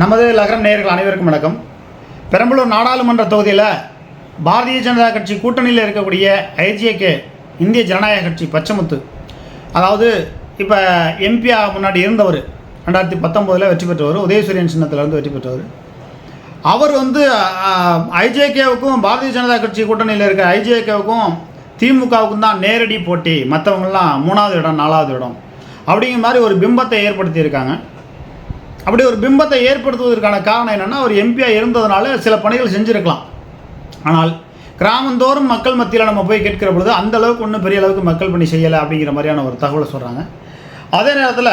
நமது லகரம் நேயர்கள் அனைவருக்கும் வணக்கம். பெரம்பலூர் நாடாளுமன்ற தொகுதியில் பாரதிய ஜனதா கட்சி கூட்டணியில் இருக்கக்கூடிய ஐஜேகே இந்திய ஜனநாயக கட்சி பச்சமுத்து அதாவது இப்போ எம்பியா முன்னாடி இருந்தவர் ரெண்டாயிரத்தி பத்தொம்போதில் வெற்றி பெற்றவர் உதயசூரியன் சின்னத்திலிருந்து வெற்றி பெற்றவர். அவர் வந்து ஐஜேகேவுக்கும் பாரதிய ஜனதா கட்சி கூட்டணியில் இருக்க ஐஜேகேவுக்கும் திமுகவுக்கும் தான் நேரடி போட்டி. மற்றவங்களாம் மூணாவது இடம் நாலாவது இடம். அப்படிங்கிற மாதிரி ஒரு பிம்பத்தை ஏற்படுத்தியிருக்காங்க. அப்படி ஒரு பிம்பத்தை ஏற்படுத்துவதற்கான காரணம் என்னென்னா அவர் எம்பியாக இருந்ததுனால சில பணிகள் செஞ்சுருக்கலாம். ஆனால் கிராமந்தோறும் மக்கள் மத்தியில் நம்ம போய் கேட்கிற பொழுது அந்த அளவுக்கு ஒன்றும் பெரிய அளவுக்கு மக்கள் பணி செய்யலை அப்படிங்கிற மாதிரியான ஒரு தகவலை சொல்கிறாங்க அதே நேரத்தில்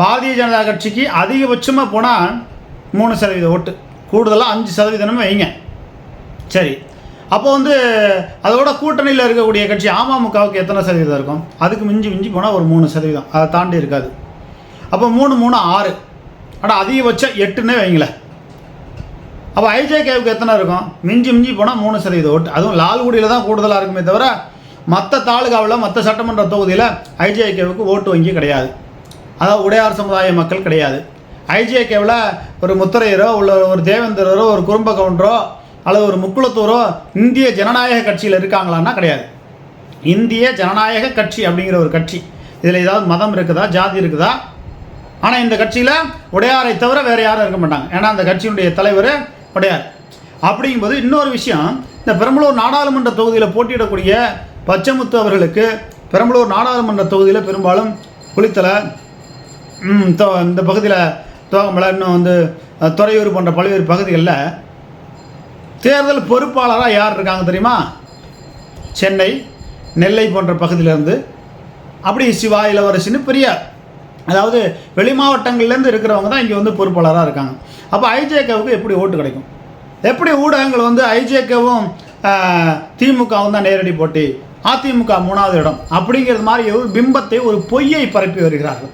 பாரதிய ஜனதா கட்சிக்கு அதிகபட்சமாக போனால் மூணு சதவீத ஓட்டு. கூடுதலாக அஞ்சு சதவீதமும் வைங்க. சரி. அப்போ வந்து அதோட கூட்டணியில் இருக்கக்கூடிய கட்சி அமமுகவுக்கு எத்தனை சதவீதம் இருக்கும்? அதுக்கு மிஞ்சி மிஞ்சி போனால் ஒரு மூணு சதவீதம். அதை தாண்டி இருக்காது. அப்போ மூணு மூணு ஆறு. ஆனால் அதிகபட்சம் எட்டுன்னே வைங்களேன் அப்போ ஐஜேகேவுக்கு எத்தனை இருக்கும்? மிஞ்சி மிஞ்சி போனால் மூணு சதவீத ஓட்டு. அதுவும் லால்குடியில் தான் கூடுதலாக இருக்குமே தவிர மற்ற தாலுகாவில் மற்ற சட்டமன்ற தொகுதியில் ஐஜேகேவுக்கு ஓட்டு வங்கி கிடையாது. அதாவது உடையார் சமுதாய மக்கள் கிடையாது. ஐஜேகேவில் ஒரு முத்தரையரோ உள்ள ஒரு தேவேந்திரரோ ஒரு குறும்ப கவுண்டரோ அல்லது ஒரு முக்குளத்தூரோ இந்திய ஜனநாயக கட்சியில் இருக்காங்களான்னா கிடையாது. இந்திய ஜனநாயக கட்சி அப்படிங்கிற ஒரு கட்சி. இதில் ஏதாவது மதம் இருக்குதா? ஜாதி இருக்குதா? ஆனால் இந்த கட்சியில் உடையாரை தவிர வேறு யாரும் இருக்க மாட்டாங்க. ஏன்னா அந்த கட்சியினுடைய தலைவர் உடையார். அப்படிங்கும்போது இன்னொரு விஷயம் இந்த பெரம்பலூர் நாடாளுமன்ற தொகுதியில் போட்டியிடக்கூடிய பச்சமுத்து அவர்களுக்கு பெரம்பலூர் நாடாளுமன்ற தொகுதியில் பெரும்பாலும் குளித்தலை இந்த பகுதியில் துவகமலை இன்னும் வந்து துறையூர் போன்ற பல்வேறு பகுதிகளில் தேர்தல் பொறுப்பாளராக யார் இருக்காங்க தெரியுமா? சென்னை நெல்லை போன்ற பகுதியிலேருந்து. அப்படி சிவா இளவரசின்னு பெரிய அதாவது வெளி மாவட்டங்கள்லேருந்து இருக்கிறவங்க தான் இங்கே வந்து பொறுப்பாளராக இருக்காங்க. அப்போ ஐஜேகேவுக்கு எப்படி ஓட்டு கிடைக்கும்? எப்படி ஊடகங்கள் வந்து ஐஜேகேவும் திமுகவும் தான் நேரடி போட்டி அதிமுக மூணாவது இடம் அப்படிங்கிறது மாதிரி ஒரு பிம்பத்தை ஒரு பொய்யை பரப்பி வருகிறார்கள்.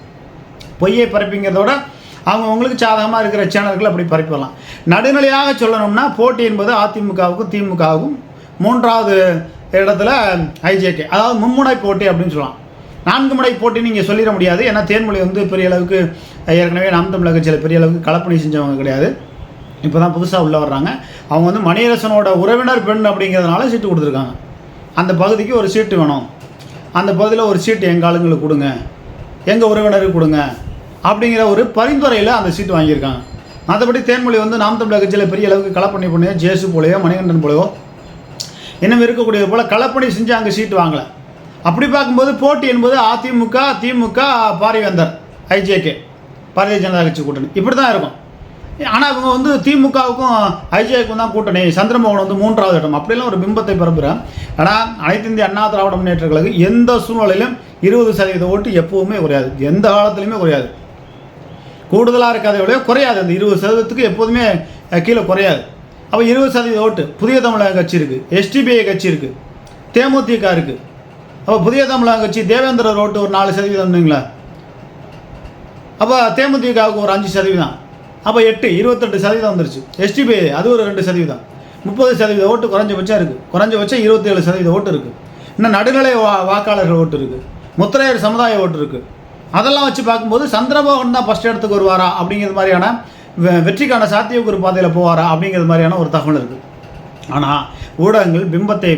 பொய்யை பரப்பிங்கிறதோட அவங்க அவங்களுக்கு சாதகமாக இருக்கிற சேனல்கள் அப்படி பரப்பிடலாம் நடுநிலையாக சொல்லணும்னா போட்டி என்பது அதிமுகவுக்கும் திமுகவுக்கும் மூன்றாவது இடத்துல ஐஜேகே அதாவது மும்முனை போட்டி அப்படின்னு சொல்லலாம். நான்கு முறை போட்டி நீங்கள் சொல்லிட முடியாது. ஏன்னா தேன்மொழி வந்து பெரிய அளவுக்கு ஏற்கனவே நாம் தமிழக கட்சியில் பெரிய அளவுக்கு கலப்பணி செஞ்சவங்க கிடையாது. இப்போ தான் புதுசாக உள்ளே வர்றாங்க. அவங்க வந்து மணியரசனோட உறவினர் பெண் அப்படிங்கிறதுனால சீட்டு கொடுத்துருக்காங்க. அந்த பகுதிக்கு ஒரு சீட்டு வேணும். அந்த பகுதியில் ஒரு சீட்டு எங்கள் ஆளுங்களுக்கு கொடுங்க. எங்கள் உறவினருக்கு கொடுங்க. அப்படிங்கிற ஒரு பரிந்துரையில் அந்த சீட்டு வாங்கியிருக்காங்க. மற்றபடி தேன்மொழி வந்து நாம் தமிழக கட்சியில் பெரிய அளவுக்கு களப்பணி பண்ணியோ ஜேசு போலையோ மணிகண்டன் போலையோ இன்னும் இருக்கக்கூடியது போல் களப்பணி செஞ்சு அங்கே சீட்டு வாங்கலை. அப்படி பார்க்கும்போது போட்டி என்பது AIADMK DMK Parivendhar I J K Bharatiya Janata கட்சி கூட்டணி. இப்படி தான் இருக்கும். ஆனால் இவங்க வந்து திமுகவுக்கும் ஐஜேக்கும் தான் கூட்டணி. சந்திரமோகன் வந்து மூன்றாவது இடம். அப்படிலாம் ஒரு பிம்பத்தை பரப்புகிறேன் ஆனால் அனைத்து இந்திய அண்ணா திராவிட முன்னேற்ற கழகம் எந்த சூழ்நிலையிலும் இருபது சதவீத ஓட்டு எப்போவுமே குறையாது. எந்த காலத்துலையுமே குறையாது. கூடுதலாக இருக்காத விட குறையாது. அந்த இருபது சதவீதத்துக்கு எப்போதுமே கீழே குறையாது. அப்போ இருபது சதவீத ஓட்டு. புதிய தமிழக கட்சி இருக்குது எஸ்டிபிஐ கட்சி இருக்குது தேமுதிக இருக்குது அப்போ புதிய தமிழக கட்சி தேவேந்திரர் ரோட்டு ஒரு நாலு சதவீதம்னுங்களா அப்போ தேமுதிகவுக்கு ஒரு அஞ்சு சதவீதம். அப்போ எட்டு இருபத்தெட்டு சதவீதம் வந்துருச்சு. எஸ்டிபி அது ஒரு ரெண்டு சதவீதம். முப்பது சதவீத ஓட்டு குறைஞ்சபட்சம் இருக்குது குறைஞ்சபட்சம் இருபத்தேழு சதவீத ஓட்டு இருக்குது இன்னும் நடுநிலை வா வாக்காளர்கள் ஓட்டு இருக்குது முத்திரையர் சமுதாய ஓட்டு இருக்குது அதெல்லாம் வச்சு பார்க்கும்போது சந்திரபோகன் தான் ஃபஸ்ட் இடத்துக்கு வருவாரா அப்படிங்கிறது மாதிரியான வெற்றிக்கான சாத்தியக்கூறு பாதையில் போவாரா அப்படிங்கிறது மாதிரியான ஒரு தகவல் இருக்குது ஆனால் ஊடகங்கள் பிம்பத்தை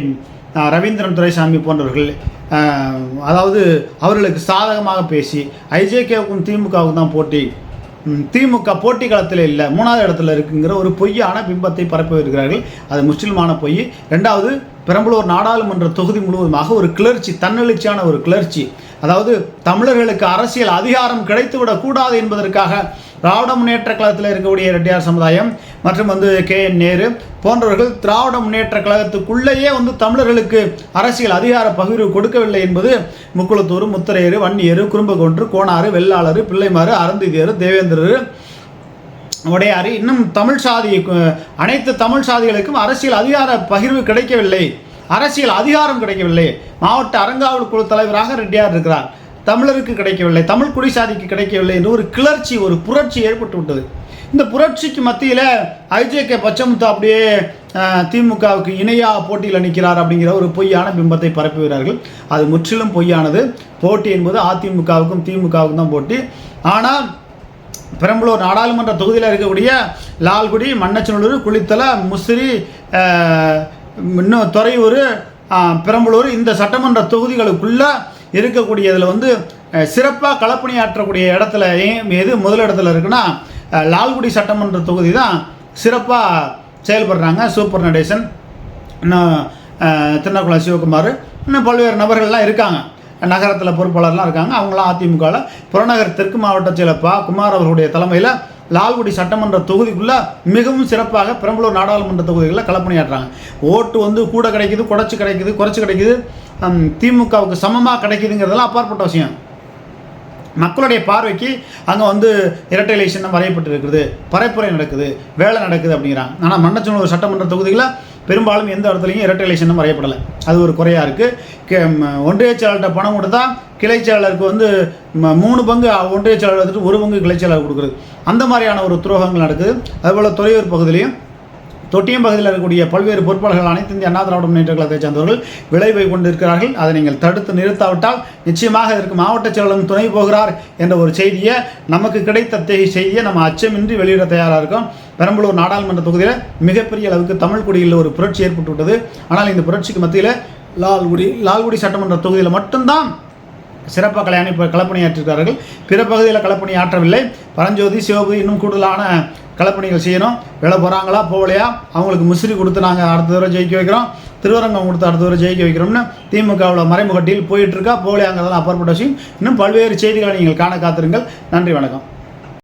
ரவீந்திரன் துரைசாமி போன்றவர்கள் அதாவது அவர்களுக்கு சாதகமாக பேசி ஐஜேகேவுக்கும் திமுகவுக்கும் தான் போட்டி. திமுக போட்டி களத்தில் இல்லை மூணாவது இடத்துல இருக்குங்கிற ஒரு பொய்யான பிம்பத்தை பரப்பி வருகிறார்கள் அது முஸ்லிமான பொய். ரெண்டாவது பெரம்பலூர் நாடாளுமன்ற தொகுதி முழுவதுமாக ஒரு கிளர்ச்சி தன்னெழுச்சியான ஒரு கிளர்ச்சி. அதாவது தமிழர்களுக்கு அரசியல் அதிகாரம் கிடைத்துவிடக்கூடாது என்பதற்காக திராவிட முன்னேற்ற கழகத்தில் இருக்கக்கூடிய ரெட்டியார் சமுதாயம் மற்றும் வந்து கே என் நேரு போன்றவர்கள் திராவிட முன்னேற்ற கழகத்துக்குள்ளேயே வந்து தமிழர்களுக்கு அரசியல் அதிகார பகிர்வு கொடுக்கவில்லை என்பது முக்குளத்தூர் முத்தரையர் வன்னியர் குறும்பகொன்று கோணாறு வெள்ளாளர் பிள்ளைமாறு அருந்திதியர் தேவேந்திரர் உடையாறு இன்னும் தமிழ் சாதி அனைத்து தமிழ் சாதிகளுக்கும் அரசியல் அதிகார பகிர்வு கிடைக்கவில்லை. அரசியல் அதிகாரம் கிடைக்கவில்லை. மாவட்ட அறங்காவல் குழு தலைவராக ரெட்டியார் இருக்கிறார். தமிழருக்கு கிடைக்கவில்லை தமிழ் குடிசாதிக்கு கிடைக்கவில்லை என்று ஒரு கிளர்ச்சி ஒரு புரட்சி ஏற்பட்டு விட்டது. இந்த புரட்சிக்கு மத்தியில் ஐஜேகே பச்சமுத்து அப்படியே திமுகவுக்கு இணையாக போட்டியில் நிற்கிறார் அப்படிங்கிற ஒரு பொய்யான பிம்பத்தை பரப்புகிறார்கள் அது முற்றிலும் பொய்யானது. போட்டி என்பது அதிமுகவுக்கும் திமுகவுக்கும் தான் போட்டி. ஆனால் பெரம்பலூர் நாடாளுமன்ற தொகுதியில் இருக்கக்கூடிய லால்குடி மன்னச்சனூர் குளித்தலை முசிறி இன்னும் துறையூர் பெரம்பலூர் இந்த சட்டமன்ற தொகுதிகளுக்குள்ளே இருக்கக்கூடியதில் வந்து சிறப்பாக களப்பணியாற்றக்கூடிய இடத்துல எது முதலிடத்தில் இருக்குன்னா லால்குடி சட்டமன்ற தொகுதி தான் சிறப்பாக செயல்படுறாங்க. சூப்பர் நடேசன் இன்னும் திருநக்குளம் சிவகுமார் இன்னும் பல்வேறு நபர்கள்லாம் இருக்காங்க. நகரத்தில் பொறுப்பாளர்லாம் இருக்காங்க. அவங்களாம் அதிமுகவில் புறநகர் தெற்கு மாவட்ட செயலப்பா குமார் அவர்களுடைய தலைமையில் லால்குடி சட்டமன்ற தொகுதிக்குள்ளே மிகவும் சிறப்பாக பெரம்பலூர் நாடாளுமன்ற தொகுதிகளில் களப்பணியாற்றுறாங்க. ஓட்டு வந்து கூட கிடைக்குது குறைச்சி கிடைக்குது குறைச்சி கிடைக்குது. திமுகவுக்கு சமமாக கிடைக்குதுங்கிறதெல்லாம் அப்பாற்பட்ட விஷயம். மக்களுடைய பார்வைக்கு அங்கே வந்து இரட்டை எலெக்ஷன் வரையப்பட்டு இருக்குது பரப்புரை நடக்குது வேலை நடக்குது அப்படிங்கிறாங்க. ஆனால் மன்னச்சனூர் சட்டமன்ற தொகுதிகளில் பெரும்பாலும் எந்த இடத்துலையும் இரட்டை எலெக்ஷனும் வரையப்படலை. அது ஒரு குறையாக இருக்குது ஒன்றிய செயலாளர்கிட்ட பணம் கொடுத்தா கிளை செயலாளருக்கு வந்து மூணு பங்கு ஒன்றிய செயலாளர் ஒரு பங்கு கிளை செயலாளர் கொடுக்குறது. அந்த மாதிரியான ஒரு துரோகங்கள் நடக்குது. அதுபோல் துறையூர் பகுதியிலையும் தொட்டியம் பகுதியில் இருக்கக்கூடிய பல்வேறு பொறுப்பாளர்கள் அனைத்து இந்திய அண்ணா திராவிட முன்னேற்ற கழகத்தைச் சேர்ந்தவர்கள் விளைவை கொண்டிருக்கிறார்கள். அதை நீங்கள் தடுத்து நிறுத்தாவிட்டால் நிச்சயமாக இதற்கு மாவட்ட செயலரும் துணை போகிறார் என்ற ஒரு செய்தியை நமக்கு கிடைத்த தெ- செய்தியை நம்ம அச்சமின்றி வெளியிட தயாராக இருக்கோம். பெரம்பலூர் நாடாளுமன்ற தொகுதியில் மிகப்பெரிய அளவுக்கு தமிழ் குடியில் ஒரு புரட்சி ஏற்பட்டு விட்டது ஆனால் இந்த புரட்சிக்கு மத்தியில் லால்குடி லால்குடி சட்டமன்ற தொகுதியில் மட்டும்தான் சிறப்பாக கல்யாணி களப்பணியாற்றிருக்கிறார்கள் பிற பகுதியில் களப்பணி ஆற்றவில்லை. பரஞ்சோதி சிவபதி இன்னும் கூடுதலான களப்பணிகள் செய்யணும். வேலை போகிறாங்களா போகலையா? அவங்களுக்கு முசிறி கொடுத்து நாங்கள் அடுத்த தடவை ஜெயிக்க வைக்கிறோம். திருவரங்கம் கொடுத்து அடுத்த தடவை ஜெயிக்க வைக்கிறோம்னு திமுகவில் மறைமுக டீல் போயிட்டுருக்கா போகலையாங்கிறதெல்லாம் அப்பாற்பட்ட விஷயம். இன்னும் பல்வேறு செய்திகளை நீங்கள் காண காத்திருங்கள். நன்றி வணக்கம்.